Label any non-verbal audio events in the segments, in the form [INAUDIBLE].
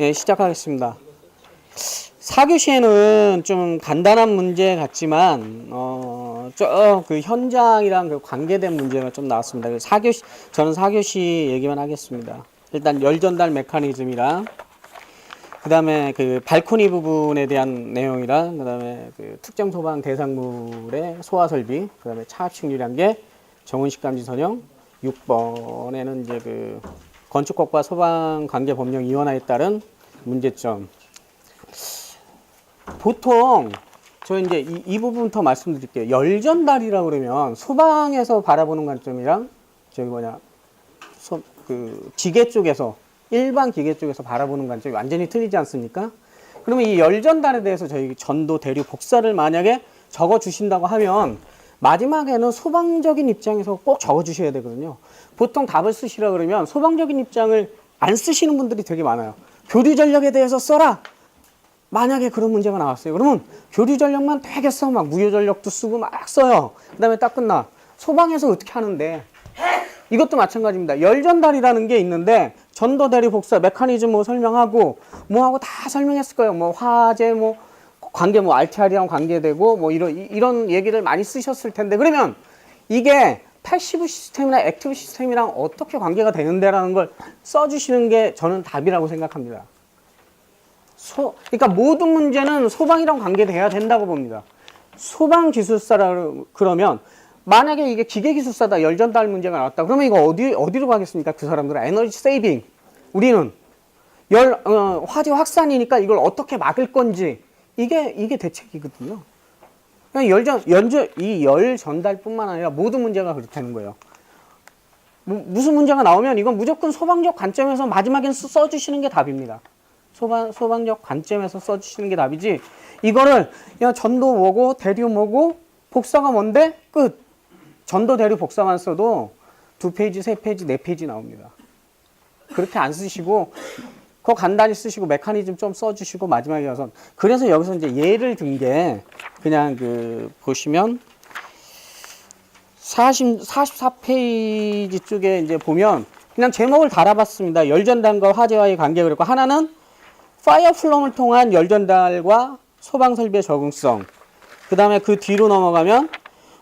예, 시작하겠습니다. 4교시에는 좀 간단한 문제 같지만, 어, 저그 현장이랑 그 관계된 문제가 좀 나왔습니다. 4교시, 저는 4교시 얘기만 하겠습니다. 일단 열 전달 메커니즘이랑, 그 다음에 그 발코니 부분에 대한 내용이랑, 그 다음에 그 특정 소방 대상물의 소화 설비, 그 다음에 차압식 유량계, 정원식 감지 선형, 6번에는 이제 그 건축법과 소방 관계 법령 이원화에 따른 문제점. 보통 저 이제 이, 이 부분부터 말씀드릴게요. 열 전달이라고 그러면 소방에서 바라보는 관점이랑 저기 뭐냐 소, 그 기계 쪽에서 일반 기계 쪽에서 바라보는 관점이 완전히 틀리지 않습니까? 그러면 이 열 전달에 대해서 저희 전도 대류 복사를 만약에 적어 주신다고 하면 마지막에는 소방적인 입장에서 꼭 적어 주셔야 되거든요. 보통 답을 쓰시라 그러면 소방적인 입장을 안 쓰시는 분들이 되게 많아요. 교류 전력에 대해서 써라. 만약에 그런 문제가 나왔어요. 그러면 교류 전력만 되게 써. 막 무효 전력도 쓰고 막 써요. 그 다음에 딱 끝나. 소방에서 어떻게 하는데? 이것도 마찬가지입니다. 열 전달이라는 게 있는데 전도 대리 복사 메커니즘 뭐 설명하고 뭐 하고 다 설명했을 거예요. 뭐 화재 뭐 관계 뭐 RTR이랑 관계되고 뭐 이런 이- 이런 얘기를 많이 쓰셨을 텐데 그러면 이게 패시브 시스템이나 액티브 시스템이랑 어떻게 관계가 되는데라는 걸 써주시는 게 저는 답이라고 생각합니다. 소, 그러니까 모든 문제는 소방이랑 관계돼야 된다고 봅니다. 소방 기술사라 그러면 만약에 이게 기계 기술사다 열전 달 문제가 나왔다 그러면 이거 어디 어디로 가겠습니까? 그 사람들은 에너지 세이빙. 우리는 열 어, 화재 확산이니까 이걸 어떻게 막을 건지 이게 이게 대책이거든요. 그냥 열전 연전 이 열 전달뿐만 아니라 모든 문제가 그렇다는 거예요. 무, 무슨 문제가 나오면 이건 무조건 소방적 관점에서 마지막엔 써- 써주시는 게 답입니다. 소방 소방적 관점에서 써주시는 게 답이지. 이거를 야 전도 뭐고 대류 뭐고 복사가 뭔데 끝. 전도 대류 복사만 써도 두 페이지, 세 페이지, 네 페이지 나옵니다. 그렇게 안 쓰시고 그거 간단히 쓰시고 메커니즘 좀 써주시고 마지막에 가서 그래서 여기서 이제 예를 든 게 그냥 그 보시면 40, 44페이지 쪽에 이제 보면 그냥 제목을 달아봤습니다. 열전단과 화재와의 관계 그랬고 하나는 파이어 플럼을 통한 열전달과 소방 설비의 적응성. 그 다음에 그 뒤로 넘어가면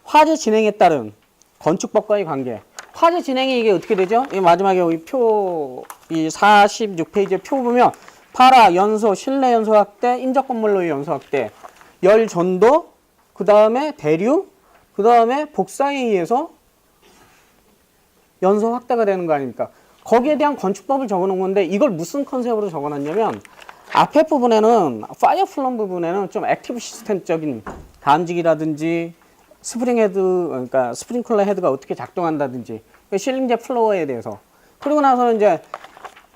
화재 진행에 따른 건축법과의 관계. 화재 진행이 이게 어떻게 되죠? 이 마지막에 여기 표, 이 46페이지에 표 보면 파라, 연소, 실내 연소 확대, 인적 건물로의 연소 확대, 열 전도, 그 다음에 대류, 그 다음에 복사에 의해서 연소 확대가 되는 거 아닙니까? 거기에 대한 건축법을 적어 놓은 건데 이걸 무슨 컨셉으로 적어 놨냐면 앞에 부분에는 파이어 플럼 부분에는 좀 액티브 시스템적인 감지기라든지 스프링 헤드 그러니까 스프링클러 헤드가 어떻게 작동한다든지 그 실림제 플로어에 대해서 그리고 나서 이제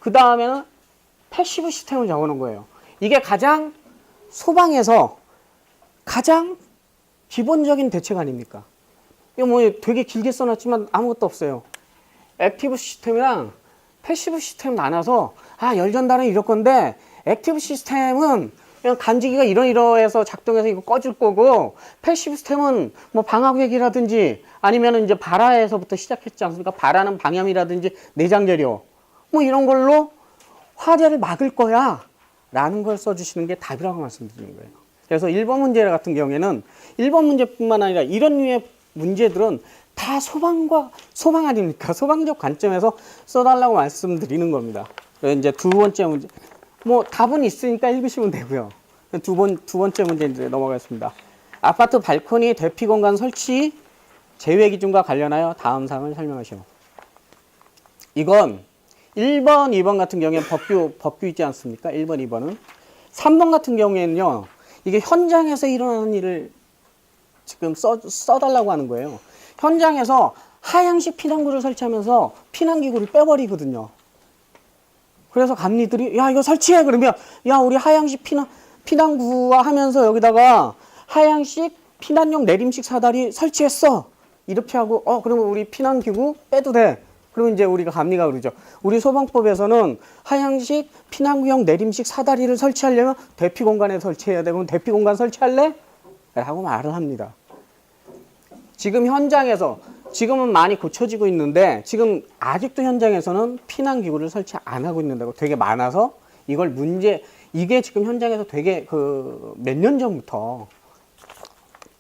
그 다음에는 패시브 시스템을 적어 놓은 거예요. 이게 가장 소방에서 가장 기본적인 대책 아닙니까? 이거 뭐 되게 길게 써놨지만 아무것도 없어요. 액티브 시스템이랑 패시브 시스템 나눠서 아 열전달은 이럴 건데 액티브 시스템은 그냥 감지기가 이러이러해서 작동해서 이거 꺼줄 거고 패시브 시스템은 뭐 방화객이라든지 아니면 이제 발화에서부터 시작했지 않습니까? 발화는 방염이라든지 내장 재료 뭐 이런 걸로 화재를 막을 거야 라는 걸 써주시는 게 답이라고 말씀드리는 거예요. 그래서 1번 문제 같은 경우에는 1번 문제뿐만 아니라 이런 류의 문제들은 다 소방과 소방 아닙니까? [LAUGHS] 소방적 관점에서 써달라고 말씀드리는 겁니다. 그래서 이제 두 번째 문제, 뭐 답은 있으니까 읽으시면 되고요. 두 번, 두 번째 문제 이제 넘어가겠습니다. 아파트 발코니 대피 공간 설치 제외 기준과 관련하여 다음 사항을 설명하시오. 이건 1번, 2번 같은 경우에는 법규, 법규 있지 않습니까? 1번, 2번은. 3번 같은 경우에는요, 이게 현장에서 일어나는 일을 지금 써, 써달라고 하는 거예요. 현장에서 하향식 피난구를 설치하면서 피난기구를 빼버리거든요. 그래서 감리들이, 야, 이거 설치해! 그러면, 야, 우리 하향식 피난, 피난구화 하면서 여기다가 하향식 피난용 내림식 사다리 설치했어! 이렇게 하고, 어, 그러면 우리 피난 기구 빼도 돼. 그러면 이제 우리가 감리가 그러죠. 우리 소방법에서는 하향식 피난구형 내림식 사다리를 설치하려면 대피 공간에 설치해야 되고, 대피 공간 설치할래? 라고 말을 합니다. 지금 현장에서 지금은 많이 고쳐지고 있는데 지금 아직도 현장에서는 피난 기구를 설치 안 하고 있는다고 되게 많아서 이걸 문제 이게 지금 현장에서 되게 그 몇 년 전부터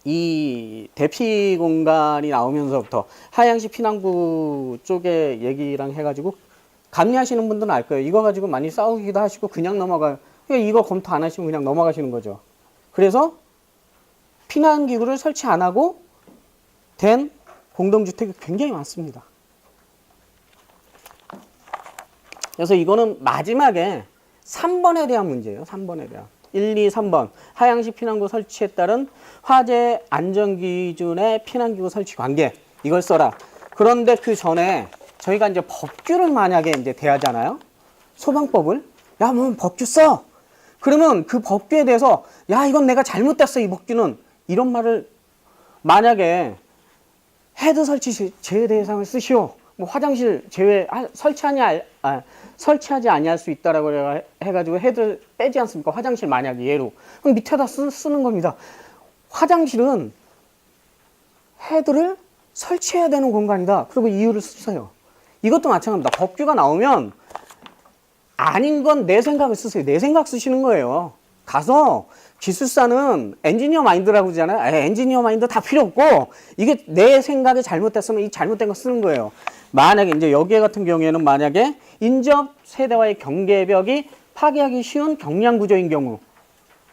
이 대피 공간이 나오면서부터 하양시 피난구 쪽에 얘기랑 해가지고 감리하시는 분들은 알 거예요. 이거 가지고 많이 싸우기도 하시고 그냥 넘어가요. 그러니까 이거 검토 안 하시면 그냥 넘어가시는 거죠. 그래서 피난 기구를 설치 안 하고 된 공동주택이 굉장히 많습니다. 그래서 이거는 마지막에 3번에 대한 문제예요. 3번에 대한. 1, 2, 3번. 하향시 피난구 설치에 따른 화재 안전 기준의 피난기구 설치 관계. 이걸 써라. 그런데 그 전에 저희가 이제 법규를 만약에 이제 대하잖아요. 소방법을. 야, 뭐 법규 써. 그러면 그 법규에 대해서 야, 이건 내가 잘못됐어. 이 법규는. 이런 말을 만약에 헤드 설치 시- 제외 대상을 쓰시오. 뭐 화장실 제외 하- 설치하니 알- 아, 설치하지 아니할 수 있다라고 해- 해가지고 헤드 빼지 않습니까? 화장실 만약에 예로 그럼 밑에다 쓰, 쓰는 겁니다. 화장실은 헤드를 설치해야 되는 공간이다. 그리고 이유를 쓰세요. 이것도 마찬가지입니다. 법규가 나오면 아닌 건 내 생각을 쓰세요. 내 생각 쓰시는 거예요. 가서 기술사는 엔지니어 마인드라고 그러잖아요. 아, 엔지니어 마인드 다 필요 없고 이게 내 생각이 잘못됐으면 이 잘못된 거 쓰는 거예요. 만약에 이제 여기에 같은 경우에는 만약에 인접 세대와의 경계벽이 파괴하기 쉬운 경량 구조인 경우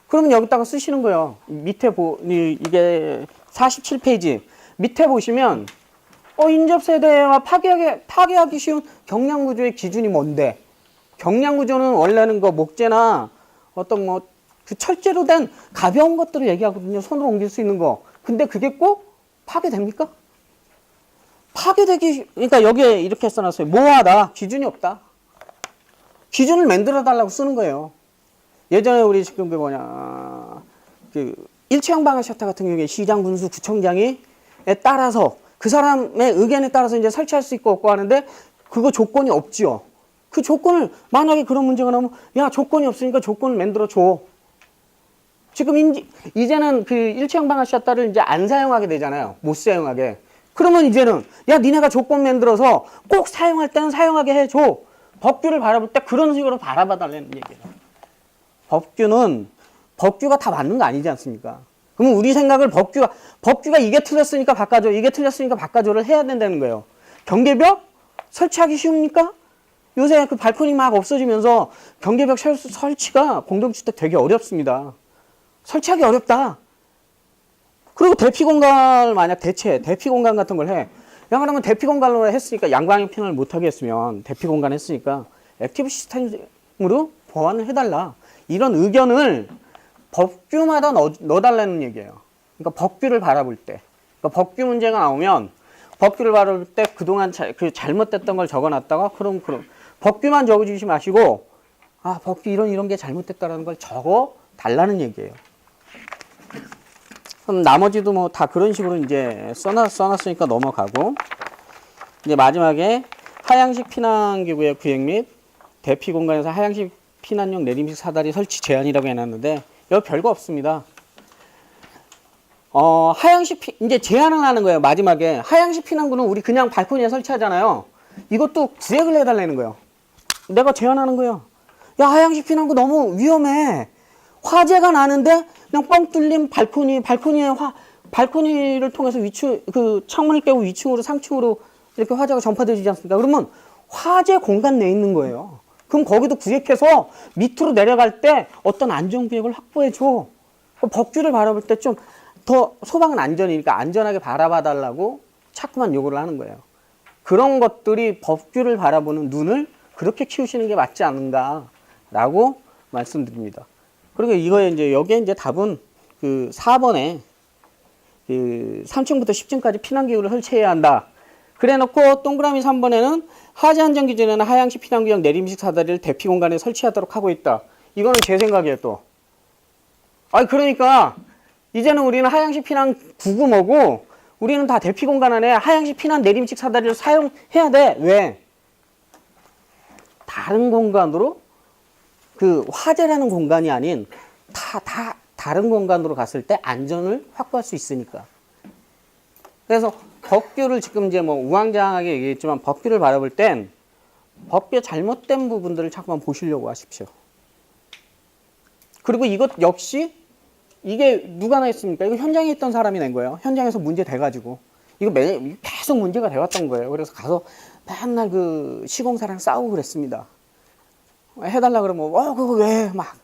그러면 여기다가 쓰시는 거예요. 밑에 보 이- 이게 47페이지 밑에 보시면 어 인접 세대와 파괴하기 파괴하기 쉬운 경량 구조의 기준이 뭔데? 경량 구조는 원래는 그 목재나 어떤 뭐 그 철제로 된 가벼운 것들을 얘기하거든요. 손으로 옮길 수 있는 거. 근데 그게 꼭 파괴됩니까? 파괴되기 그러니까 여기에 이렇게 써놨어요. 모호하다. 기준이 없다. 기준을 만들어 달라고 쓰는 거예요. 예전에 우리 지금 그 뭐냐 그 일체형 방화 셔터 같은 경우에 시장 군수 구청장이 에 따라서 그 사람의 의견에 따라서 이제 설치할 수 있고 없고 하는데 그거 조건이 없지요. 그 조건을 만약에 그런 문제가 나오면 야 조건이 없으니까 조건을 만들어 줘. 지금 인지, 이제는 그 일체형 방화 셔터를 이제 안 사용하게 되잖아요. 못 사용하게. 그러면 이제는 야 니네가 조건 만들어서 꼭 사용할 때는 사용하게 해줘. 법규를 바라볼 때 그런 식으로 바라봐 달라는 얘기예요. 법규는 법규가 다 맞는 거 아니지 않습니까? 그러면 우리 생각을 법규가 법규가 이게 틀렸으니까 바꿔줘, 이게 틀렸으니까 바꿔줘를 해야 된다는 거예요. 경계벽 설치하기 쉬웁니까? 요새 그 발코니 막 없어지면서 경계벽 설- 설치가 공동주택 되게 어렵습니다. 설치하기 어렵다. 그리고 대피 공간을 만약 대체 대피 공간 같은 걸 해. 야 그러면 대피 공간으로 했으니까 양방향 편을 못 하게 했으면 대피 공간 했으니까 액티브 시스템으로 보완을 해달라. 이런 의견을 법규마다 넣어, 넣어달라는 얘기예요. 그러니까 법규를 바라볼 때, 그러니까 법규 문제가 나오면 법규를 바라볼 때 그동안 자, 그 잘못됐던 걸 적어놨다가 그럼 그럼 법규만 적어주지 마시고 아 법규 이런 이런 게 잘못됐다라는 걸 적어 달라는 얘기예요. 그럼 나머지도 뭐 다 그런 식으로 이제 써놨, 써놨으니까 넘어가고 이제 마지막에 하향식 피난기구의 구획 및 대피 공간에서 하향식 피난용 내림식 사다리 설치 제한이라고 해놨는데 여기 별거 없습니다. 어, 하향식 피, 이제 제한을 하는 거예요. 마지막에 하향식 피난구는 우리 그냥 발코니에 설치하잖아요. 이것도 구획을 해달라는 거예요. 내가 제안하는 거예요. 야 하향식 피난구 너무 위험해. 화재가 나는데 그냥 뻥 뚫린 발코니 발코니에 화 발코니를 통해서 위층 그 창문을 깨고 위층으로 상층으로 이렇게 화재가 전파되지 않습니까? 그러면 화재 공간 내에 있는 거예요. 그럼 거기도 구획해서 밑으로 내려갈 때 어떤 안전 구역을 확보해 줘. 그 법규를 바라볼 때 좀 더 소방은 안전이니까 안전하게 바라봐 달라고 자꾸만 요구를 하는 거예요. 그런 것들이 법규를 바라보는 눈을 그렇게 키우시는 게 맞지 않은가라고 말씀드립니다. 그리고 이거에 이제 여기에 이제 답은 그 4번에 그 3층부터 10층까지 피난 기구를 설치해야 한다. 그래 놓고 동그라미 3번에는 하재 안전 기준에는 하향식 피난 구역 내림식 사다리를 대피 공간에 설치하도록 하고 있다. 이거는 제 생각이에요 또. 아니 그러니까 이제는 우리는 하향식 피난 구구 뭐고 우리는 다 대피 공간 안에 하향식 피난 내림식 사다리를 사용해야 돼. 왜? 다른 공간으로 그 화재라는 공간이 아닌 다, 다 다른 공간으로 갔을 때 안전을 확보할 수 있으니까. 그래서 법규를 지금 이제 뭐 우왕좌왕하게 얘기했지만 법규를 바라볼 땐 법규 잘못된 부분들을 자꾸만 보시려고 하십시오. 그리고 이것 역시 이게 누가 냈습니까? 이거 현장에 있던 사람이 낸 거예요. 현장에서 문제 돼가지고 이거 매 계속 문제가 돼왔던 거예요. 그래서 가서 맨날 그 시공사랑 싸우고 그랬습니다. 해달라 그러면 어 그거 왜 막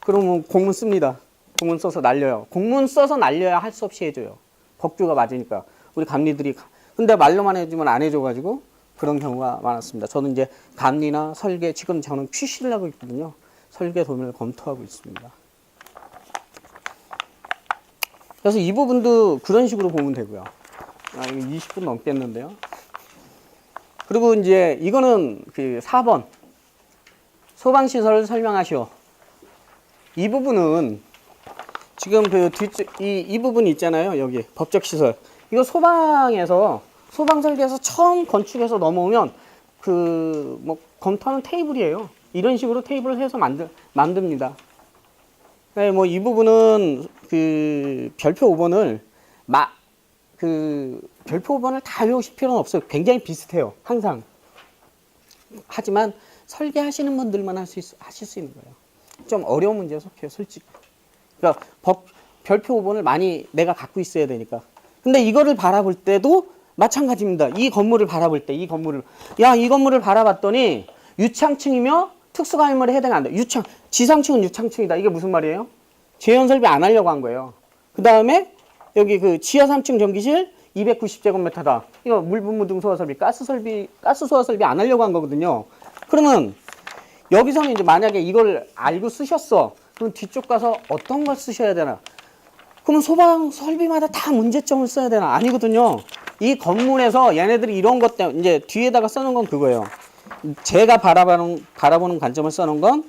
그러면 공문 씁니다. 공문 써서 날려요. 공문 써서 날려야 할 수 없이 해줘요. 법규가 맞으니까 우리 감리들이 가- 근데 말로만 해주면 안 해줘가지고 그런 경우가 많았습니다. 저는 이제 감리나 설계 지금 저는 QC를 하고 있거든요. 설계 도면을 검토하고 있습니다. 그래서 이 부분도 그런 식으로 보면 되고요. 아, 이거 20분 넘겠는데요. 그리고 이제 이거는 그 4번 소방시설을 설명하시오. 이 부분은 지금 그 뒤쪽 이, 이 부분 있잖아요. 여기 법적 시설. 이거 소방에서 소방 설계에서 처음 건축해서 넘어오면 그 뭐 검토하는 테이블이에요. 이런 식으로 테이블을 해서 만들 만듭니다. 네, 뭐 이 부분은 그 별표 5번을 마 그 별표 5번을 다 외우실 필요는 없어요. 굉장히 비슷해요. 항상. 하지만 설계하시는 분들만 할 수 하실 수 있는 거예요. 좀 어려운 문제에 속해요, 솔직히. 그러니까 법, 별표 5번을 많이 내가 갖고 있어야 되니까. 근데 이거를 바라볼 때도 마찬가지입니다. 이 건물을 바라볼 때, 이 건물을. 야, 이 건물을 바라봤더니 유창층이며 특수가임물에 해당 안 돼. 유창, 지상층은 유창층이다. 이게 무슨 말이에요? 재현 설비 안 하려고 한 거예요. 그 다음에 여기 그 지하 3층 전기실 290제곱미터다. 이거 물분무 등 소화 설비, 가스 설비, 가스 소화 설비 안 하려고 한 거거든요. 그러면 여기서는 이제 만약에 이걸 알고 쓰셨어. 그럼 뒤쪽 가서 어떤 걸 쓰셔야 되나? 그러면 소방 설비마다 다 문제점을 써야 되나? 아니거든요. 이 건물에서 얘네들이 이런 것 때문에 이제 뒤에다가 써놓은 건 그거예요. 제가 바라보는 바라보는 관점을 써놓은 건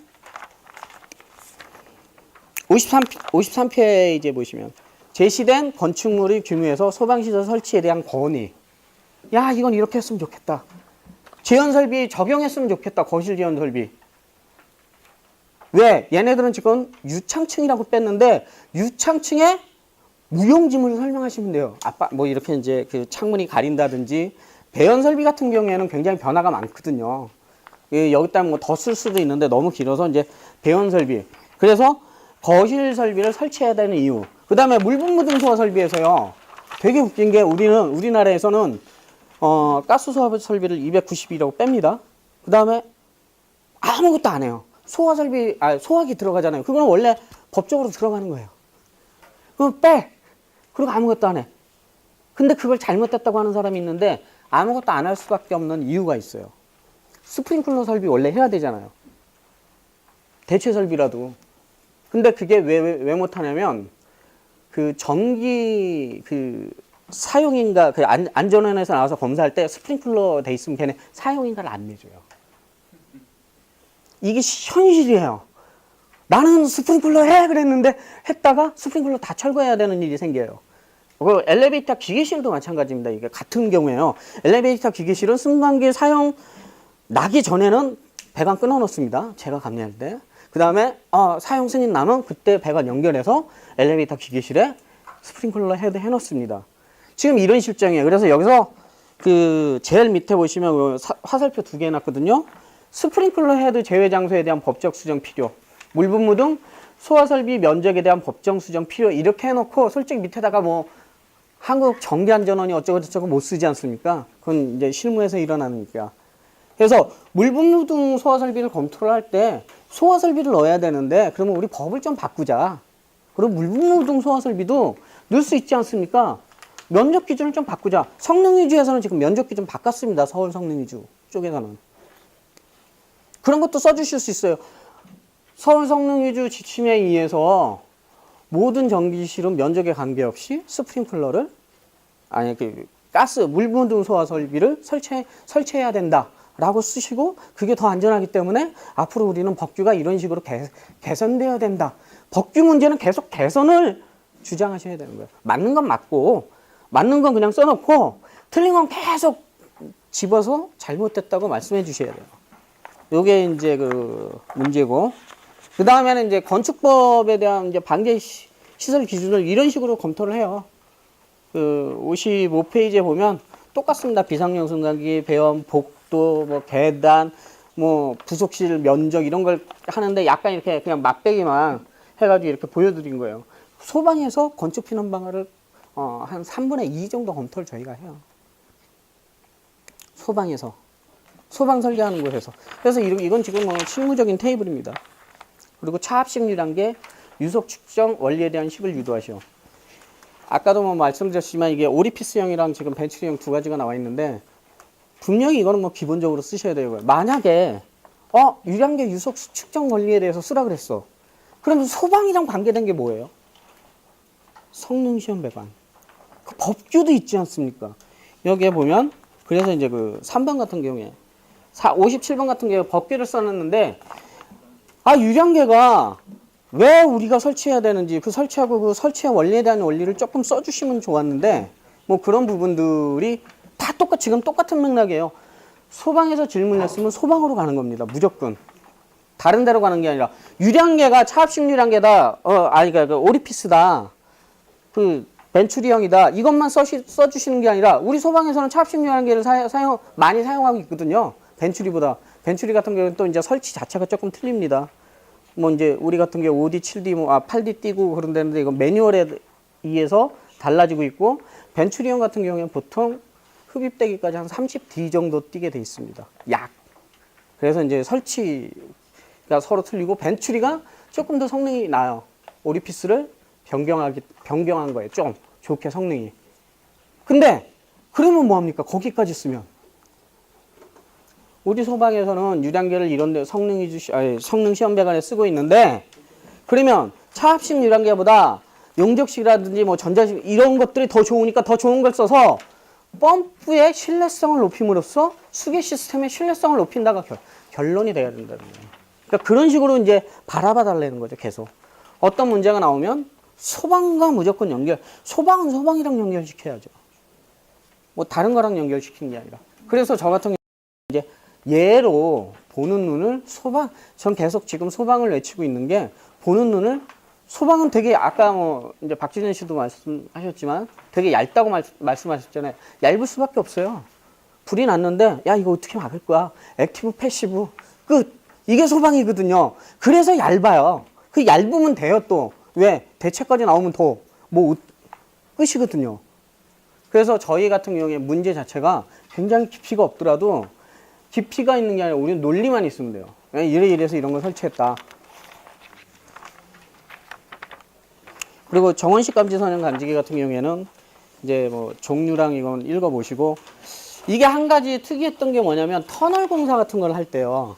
53 53페이지에 보시면 제시된 건축물의 규모에서 소방시설 설치에 대한 건의. 야 이건 이렇게 했으면 좋겠다. 재현 설비 적용했으면 좋겠다. 거실 재현 설비. 왜? 얘네들은 지금 유창층이라고 뺐는데 유창층에 무용지물을 설명하시면 돼요. 아빠 뭐 이렇게 이제 그 창문이 가린다든지 배연 설비 같은 경우에는 굉장히 변화가 많거든요. 예, 여기다 뭐 더 쓸 수도 있는데 너무 길어서 이제 배연 설비. 그래서 거실 설비를 설치해야 되는 이유. 그다음에 물분 무 등 소화 설비에서요. 되게 웃긴 게 우리는 우리나라에서는 어, 가스 소화 설비를 290이라고 뺍니다. 그 다음에 아무것도 안 해요. 소화 설비, 아, 소화기 들어가잖아요. 그거는 원래 법적으로 들어가는 거예요. 그럼 빼. 그리고 아무것도 안 해. 근데 그걸 잘못했다고 하는 사람이 있는데 아무것도 안 할 수밖에 없는 이유가 있어요. 스프링클러 설비 원래 해야 되잖아요. 대체 설비라도. 근데 그게 왜, 왜, 왜 못하냐면 그 전기 그 사용인가 그 안, 안전원에서 나와서 검사할 때 스프링클러 돼 있으면 걔네 사용인가를 안 내줘요. 이게 시- 현실이에요. 나는 스프링클러 해 그랬는데 했다가 스프링클러 다 철거해야 되는 일이 생겨요. 그 엘리베이터 기계실도 마찬가지입니다. 이게 같은 경우에요. 엘리베이터 기계실은 승강기 사용 나기 전에는 배관 끊어 놓습니다. 제가 감리할 때. 그 다음에 어, 사용 승인 나면 그때 배관 연결해서 엘리베이터 기계실에 스프링클러 헤드 해놓습니다. 지금 이런 실정이에요. 그래서 여기서 그 제일 밑에 보시면 화살표 두 개 해놨거든요. 스프링클러 헤드 제외 장소에 대한 법적 수정 필요, 물분무 등 소화 설비 면적에 대한 법정 수정 필요 이렇게 해놓고 솔직히 밑에다가 뭐 한국 전기안전원이 어쩌고 저쩌고 못 쓰지 않습니까? 그건 이제 실무에서 일어나니까. 그래서 물분무 등 소화 설비를 검토를 할 때 소화 설비를 넣어야 되는데 그러면 우리 법을 좀 바꾸자. 그리고 물분무 등 소화 설비도 넣을 수 있지 않습니까? 면적 기준을 좀 바꾸자. 성능 위주에서는 지금 면적 기준 바꿨습니다. 서울 성능 위주 쪽에서는. 그런 것도 써주실 수 있어요. 서울 성능 위주 지침에 의해서 모든 전기실은 면적에 관계없이 스프링클러를 아니 그 가스 물분 등 소화 설비를 설치 설치해야 된다 라고 쓰시고 그게 더 안전하기 때문에 앞으로 우리는 법규가 이런 식으로 개, 개선되어야 된다. 법규 문제는 계속 개선을 주장하셔야 되는 거예요. 맞는 건 맞고 맞는 건 그냥 써놓고 틀린 건 계속 집어서 잘못됐다고 말씀해 주셔야 돼요. 요게 이제 그 문제고 그 다음에는 이제 건축법에 대한 이제 방제 시- 시설 기준을 이런 식으로 검토를 해요. 그 55페이지에 보면 똑같습니다. 비상용 승강기, 배원, 복도, 뭐 계단, 뭐 부속실 면적 이런 걸 하는데 약간 이렇게 그냥 맛배기만 해가지고 이렇게 보여드린 거예요. 소방에서 건축 피난 방안을 어, 한 3분의 2 정도 검토를 저희가 해요. 소방에서 소방 설계하는 곳에서 그래서 이건 지금 뭐 실무적인 테이블입니다. 그리고 차압식률한 게 유속 측정 원리에 대한 식을 유도하시오. 아까도 뭐 말씀드렸지만 이게 오리피스형이랑 지금 벤츠리형 두 가지가 나와 있는데 분명히 이거는 뭐 기본적으로 쓰셔야 돼요. 만약에 어 유량계 유속 측정 원리에 대해서 쓰라 그랬어. 그러면 소방이랑 관계된 게 뭐예요? 성능 시험 배관. 그 법규도 있지 않습니까? 여기에 보면 그래서 이제 그 3번 같은 경우에 4, 57번 같은 경우에 법규를 써놨는데 아 유량계가 왜 우리가 설치해야 되는지 그 설치하고 그 설치의 원리에 대한 원리를 조금 써주시면 좋았는데 뭐 그런 부분들이 다 똑같 지금 똑같은 맥락이에요. 소방에서 질문 냈으면 소방으로 가는 겁니다. 무조건. 다른 데로 가는 게 아니라 유량계가 차압식 유량계다. 어 아니 그러니까 그 오리피스다. 그 벤추리형이다. 이것만 써시, 써주시는 게 아니라 우리 소방에서는 사, 사용 많이 사용하고 있거든요. 벤추리보다 벤추리 같은 경우는 또 이제 설치 자체가 조금 틀립니다. 뭐 이제 우리 같은 경우 5D, 7D, 뭐 아, 8D 띄고 그런 데는데 이건 매뉴얼에 의해서 달라지고 있고 벤추리형 같은 경우에는 보통 흡입되기까지 한 30D 정도 뛰게 돼 있습니다. 약. 그래서 이제 설치가 서로 틀리고 벤추리가 조금 더 성능이 나요. 오리피스를 변경하기 변경한 거예요. 좀 좋게 성능이. 근데 그러면 뭐 합니까? 거기까지 쓰면 우리 소방에서는 유량계를 이런 데 성능 이주 아니, 성능 시험 배관에 쓰고 있는데 그러면 차압식 유량계보다 용접식이라든지 뭐 전자식 이런 것들이 더 좋으니까 더 좋은 걸 써서 펌프의 신뢰성을 높임으로써 수계 시스템의 신뢰성을 높인다가 결, 결론이 돼야 된다는 거예요. 그러니까 그런 식으로 이제 바라봐 달라는 거죠, 계속. 어떤 문제가 나오면 소방과 무조건 연결, 소방은 소방이랑 연결시켜야죠. 뭐 다른 거랑 연결시키는 게 아니라. 그래서 저 같은 경우 이제 예로 보는 눈을 소방, 전 계속 지금 소방을 외치고 있는 게 보는 눈을 소방은 되게 아까 뭐 이제 박진현 씨도 말씀하셨지만 되게 얇다고 말, 말씀하셨잖아요. 얇을 수밖에 없어요. 불이 났는데 야 이거 어떻게 막을 거야? 액티브 패시브 끝. 이게 소방이거든요. 그래서 얇아요. 그 얇으면 돼요 또. 왜? 대책까지 나오면 더 뭐 끝이거든요. 그래서 저희 같은 경우에 문제 자체가 굉장히 깊이가 없더라도 깊이가 있는 게 아니라 우리는 논리만 있으면 돼요. 이래 이래서 이런 걸 설치했다. 그리고 정원식 감지 선형 감지기 같은 경우에는 이제 뭐 종류랑 이건 읽어보시고 이게 한 가지 특이했던 게 뭐냐면 터널 공사 같은 걸 할 때요.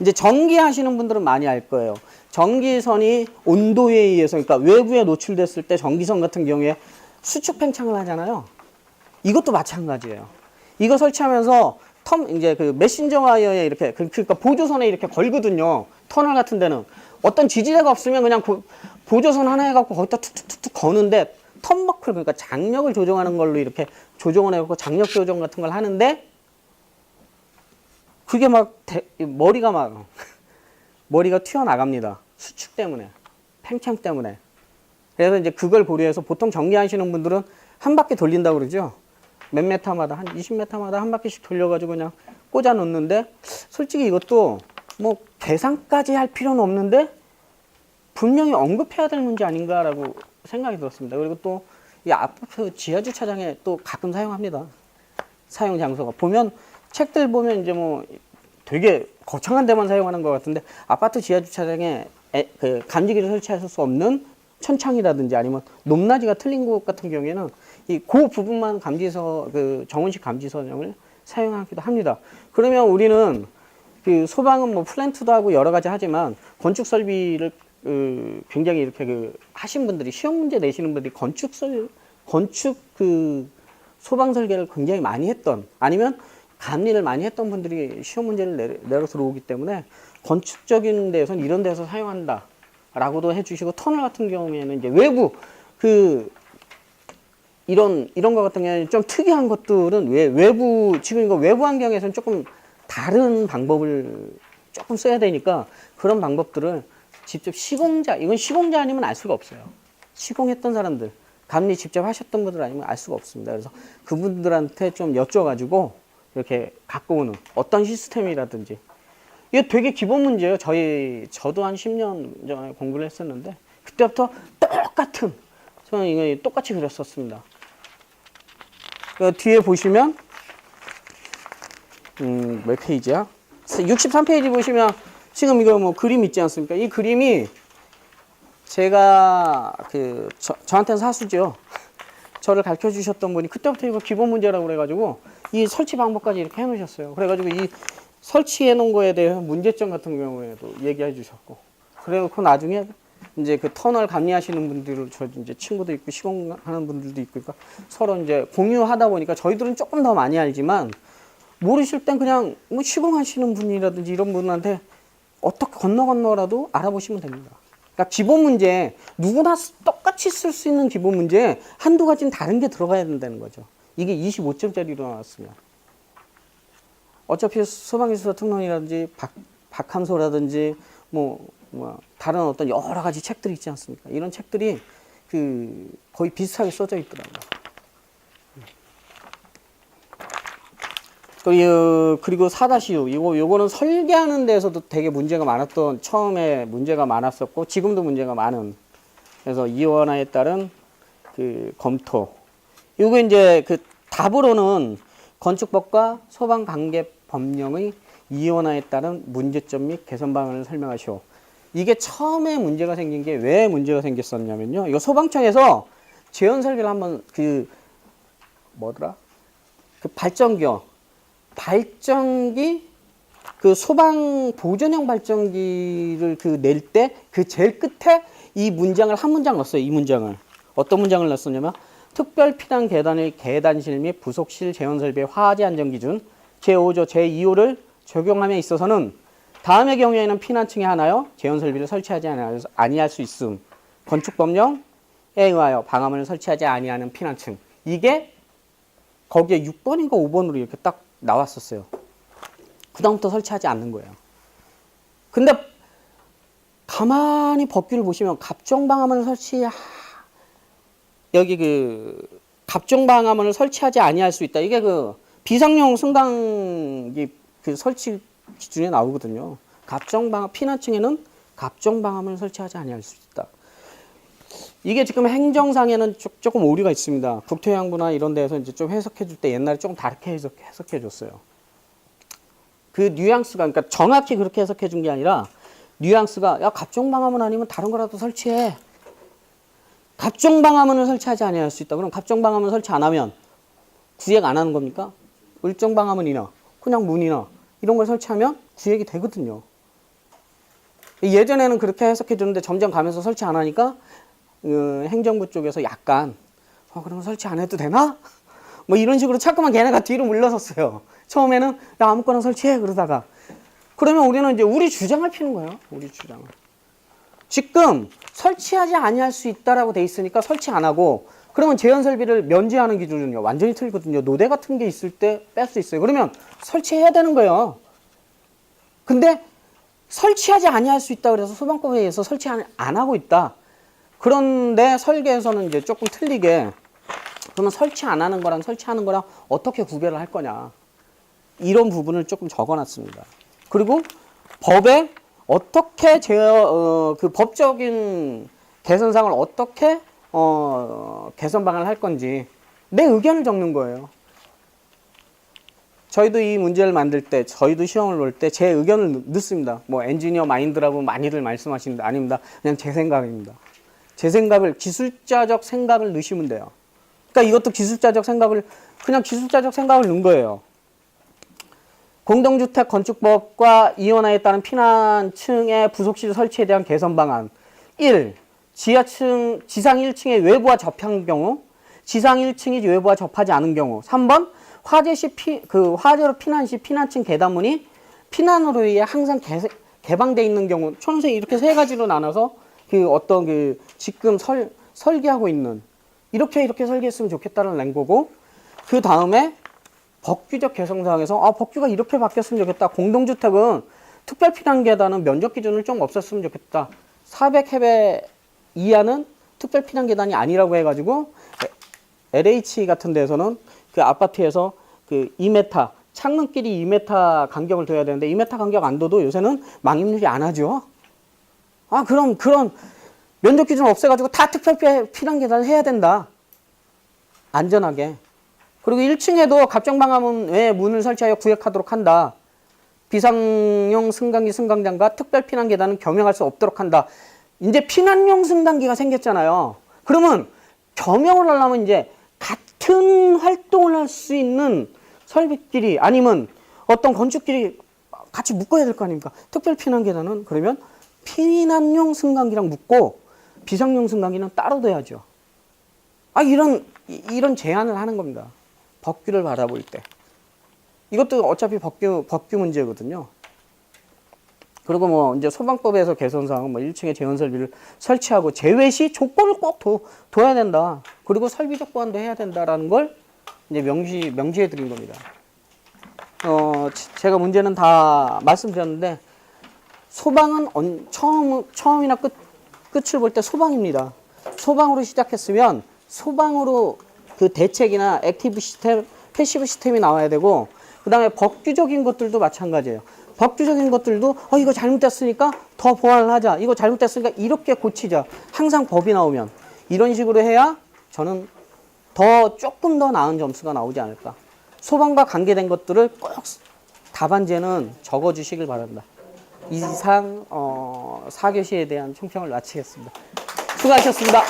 이제 전기 하시는 분들은 많이 알 거예요. 전기선이 온도에 의해서 그러니까 외부에 노출됐을 때 전기선 같은 경우에 수축 팽창을 하잖아요. 이것도 마찬가지예요. 이거 설치하면서 텀 이제 그 메신저 와이어에 이렇게 그- 그러니까 보조선에 이렇게 걸거든요. 터널 같은 데는 어떤 지지대가 없으면 그냥 고- 보조선 하나 해갖고 거기다 툭툭툭툭 거는데 텀버클 그러니까 장력을 조정하는 걸로 이렇게 조정을 해갖고 장력 조정 같은 걸 하는데 그게 막 대- 머리가 막 머리가 튀어나갑니다. 수축 때문에 팽창 때문에 그래서 이제 그걸 고려해서 보통 전기하시는 분들은 한 바퀴 돌린다고 그러죠. 몇 메타마다 한 20메타마다 한 바퀴씩 돌려가지고 그냥 꽂아 놓는데 솔직히 이것도 뭐 계산까지 할 필요는 없는데 분명히 언급해야 될 문제 아닌가라고 생각이 들었습니다. 그리고 또 이 아파트 지하 주차장에 또 가끔 사용합니다. 사용 장소가 보면 책들 보면 이제 뭐 되게 거창한 데만 사용하는 것 같은데 아파트 지하 주차장에 에, 그 감지기를 설치할 수 없는 천창이라든지 아니면 높낮이가 틀린 곳 같은 경우에는 이 그 부분만 감지서 그 정원식 감지 선형을 사용하기도 합니다. 그러면 우리는 그 소방은 뭐 플랜트도 하고 여러 가지 하지만 건축 설비를 그 굉장히 이렇게 그 하신 분들이 시험 문제 내시는 분들이 건축 설 건축 그 소방 설계를 굉장히 많이 했던 아니면 감리를 많이 했던 분들이 시험 문제를 내려, 내려 들어오기 때문에 건축적인 데에서는 이런 데서 사용한다 라고도 해주시고 터널 같은 경우에는 이제 외부 그 이런 이런 거 같은 경우는 좀 특이한 것들은 왜 외부 지금 이거 외부 환경에서는 조금 다른 방법을 조금 써야 되니까 그런 방법들을 직접 시공자 이건 시공자 아니면 알 수가 없어요. 시공했던 사람들 감리 직접 하셨던 분들 아니면 알 수가 없습니다. 그래서 그분들한테 좀 여쭤가지고 이렇게 갖고 오는 어떤 시스템이라든지 이게 되게 기본 문제예요. 저희 저도 한 10년 전에 공부를 했었는데 그때부터 똑같은 저는 이거 똑같이 그렸었습니다. 그 뒤에 보시면 음, 몇 페이지야? 63페이지 보시면 지금 이거 뭐 그림 있지 않습니까? 이 그림이 제가 그 저, 저한테는 사수죠. 저를 가르쳐 주셨던 분이 그때부터 이거 기본 문제라고 그래가지고 이 설치 방법까지 이렇게 해놓으셨어요. 그래가지고 이 설치해 놓은 거에 대해서 문제점 같은 경우에도 얘기해 주셨고 그래놓고 나중에 이제 그 터널 감리하시는 분들 저 이제 친구도 있고 시공하는 분들도 있고 그러니까 서로 이제 공유하다 보니까 저희들은 조금 더 많이 알지만 모르실 땐 그냥 뭐 시공하시는 분이라든지 이런 분한테 어떻게 건너 건너라도 알아보시면 됩니다. 그러니까 기본 문제 누구나 쓰- 똑같이 쓸 수 있는 기본 문제 한두 가지는 다른 게 들어가야 된다는 거죠. 이게 25점짜리로 나왔으면 어차피 소방기술사 특론이라든지 박, 박함소라든지 뭐, 뭐 다른 어떤 여러 가지 책들이 있지 않습니까? 이런 책들이 그 거의 비슷하게 써져 있더라고요. 그리고, 그리고 4-6 이거 요거는 설계하는 데서도 되게 문제가 많았던 처음에 문제가 많았었고 지금도 문제가 많은 그래서 이원화에 따른 그 검토 요거 이제 그 답으로는 건축법과 소방 관계 법령의 이원화에 따른 문제점 및 개선 방안을 설명하시오. 이게 처음에 문제가 생긴 게 왜 문제가 생겼었냐면요. 이거 소방청에서 재현 설계를 한번 그 뭐더라? 그 발전기요. 발전기 그 소방 보존형 발전기를 그 낼 때 그 제일 끝에 이 문장을 한 문장 넣었어요. 이 문장을 어떤 문장을 넣었냐면 특별 피난 계단의 계단실 및 부속실 재원 설비의 화재 안전 기준 제5조 제2호를 적용함에 있어서는 다음의 경우에는 피난층에 하나여 재원 설비를 설치하지 아니할- 수 있음. 건축법령에 의하여 방화문을 설치하지 아니하는 피난층. 이게 거기에 6번인가 5번으로 이렇게 딱 나왔었어요. 그다음부터 설치하지 않는 거예요. 근데 가만히 법규를 보시면 갑종 방화문을 설치 여기 그 갑종 방화문을 설치하지 아니할 수 있다. 이게 그 비상용 승강기 그 설치 기준에 나오거든요. 갑종 방화 피난층에는 갑종 방화문을 설치하지 아니할 수 있다. 이게 지금 행정상에는 조- 조금 오류가 있습니다. 국토해양부나 이런 데에서 이제 좀 해석해 줄 때 옛날에 조금 다르게 해석, 해석해 줬어요. 그 뉘앙스가 그러니까 정확히 그렇게 해석해 준 게 아니라 뉘앙스가 야 갑종 방화문 아니면 다른 거라도 설치해. 갑종 방화문을 설치하지 아니할 수 있다. 그럼 갑종 방화문 설치 안 하면 구획 안 하는 겁니까? 을정 방화문이나 그냥 문이나 이런 걸 설치하면 구획이 되거든요. 예전에는 그렇게 해석해 줬는데 점점 가면서 설치 안 하니까 어, 행정부 쪽에서 약간 어, 그러면 설치 안 해도 되나? 뭐 이런 식으로 자꾸만 걔네가 뒤로 물러섰어요. 처음에는 야 아무거나 설치해 그러다가 그러면 우리는 이제 우리 주장을 피는 거예요. 우리 주장을. 지금 설치하지 아니할 수 있다라고 돼 있으니까 설치 안 하고 그러면 재현 설비를 면제하는 기준은요 완전히 틀리거든요. 노대 같은 게 있을 때 뺄 수 있어요. 그러면 설치해야 되는 거예요. 근데 설치하지 아니할 수 있다 그래서 소방법에 의해서 설치 안, 안 하고 있다. 그런데 설계에서는 이제 조금 틀리게 그러면 설치 안 하는 거랑 설치하는 거랑 어떻게 구별을 할 거냐. 이런 부분을 조금 적어놨습니다. 그리고 법에 어떻게 제, 어, 그 법적인 개선상을 어떻게 어, 개선 방안을 할 건지 내 의견을 적는 거예요. 저희도 이 문제를 만들 때, 저희도 시험을 볼 때 제 의견을 넣- 넣습니다. 뭐 엔지니어 마인드라고 많이들 말씀하시는데 아닙니다. 그냥 제 생각입니다. 제 생각을 기술자적 생각을 넣으시면 돼요. 그러니까 이것도 기술자적 생각을 그냥 기술자적 생각을 넣은 거예요. 공동주택 건축법과 이원화에 따른 피난층의 부속실 설치에 대한 개선 방안. 1. 지하층 지상 1층의 외부와 접한 경우, 지상 1층이 외부와 접하지 않은 경우. 3번 화재 시 피, 그 화재로 피난 시 피난층 계단문이 피난으로 의해 항상 개, 개방돼 있는 경우. 총선 이렇게 세 가지로 나눠서 그 어떤 그 지금 설 설계하고 있는 이렇게 이렇게 설계했으면 좋겠다는 낸 거고 그 다음에 법규적 개선 사항에서 아 법규가 이렇게 바뀌었으면 좋겠다. 공동주택은 특별 피난 계단은 면적 기준을 좀 없앴으면 좋겠다. 400해배 이하는 특별 피난 계단이 아니라고 해가지고 LH 같은 데서는 그 아파트에서 그 2m 창문끼리 2m 간격을 둬야 되는데 2m 간격 안 둬도 요새는 망임률이 안 하죠. 아 그럼 그런 면적 기준 없애가지고 다 특별 피- 피난 계단을 해야 된다. 안전하게. 그리고 1층에도 갑정방화문 외에 문을 설치하여 구역하도록 한다. 비상용 승강기 승강장과 특별 피난 계단은 겸용할 수 없도록 한다. 이제 피난용 승강기가 생겼잖아요. 그러면 겸용을 하려면 이제 같은 활동을 할 수 있는 설비끼리 아니면 어떤 건축끼리 같이 묶어야 될 거 아닙니까? 특별 피난 계단은 그러면 피난용 승강기랑 묶고 비상용 승강기는 따로 둬야죠. 아 이런 이- 이런 제안을 하는 겁니다. 법규를 바라볼 때. 이것도 어차피 법규 법규 문제거든요. 그리고 뭐 이제 소방법에서 개선사항 뭐 1층에 재원 설비를 설치하고 제외 시 조건을 꼭 둬, 둬야 된다. 그리고 설비적 보완도 해야 된다라는 걸 이제 명시 명시해 드린 겁니다. 어 지- 제가 문제는 다 말씀드렸는데 소방은 언- 처음 처음이나 끝 끝을 볼 때 소방입니다. 소방으로 시작했으면 소방으로 그 대책이나 액티브 시스템, 패시브 시스템이 나와야 되고 그 다음에 법규적인 것들도 마찬가지예요. 법규적인 것들도 어 이거 잘못됐으니까 더 보완을 하자. 이거 잘못됐으니까 이렇게 고치자. 항상 법이 나오면 이런 식으로 해야 저는 더 조금 더 나은 점수가 나오지 않을까. 소방과 관계된 것들을 꼭 답안지에는 적어 주시길 바랍니다. 이상 어, 4교시에 대한 총평을 마치겠습니다. 수고하셨습니다.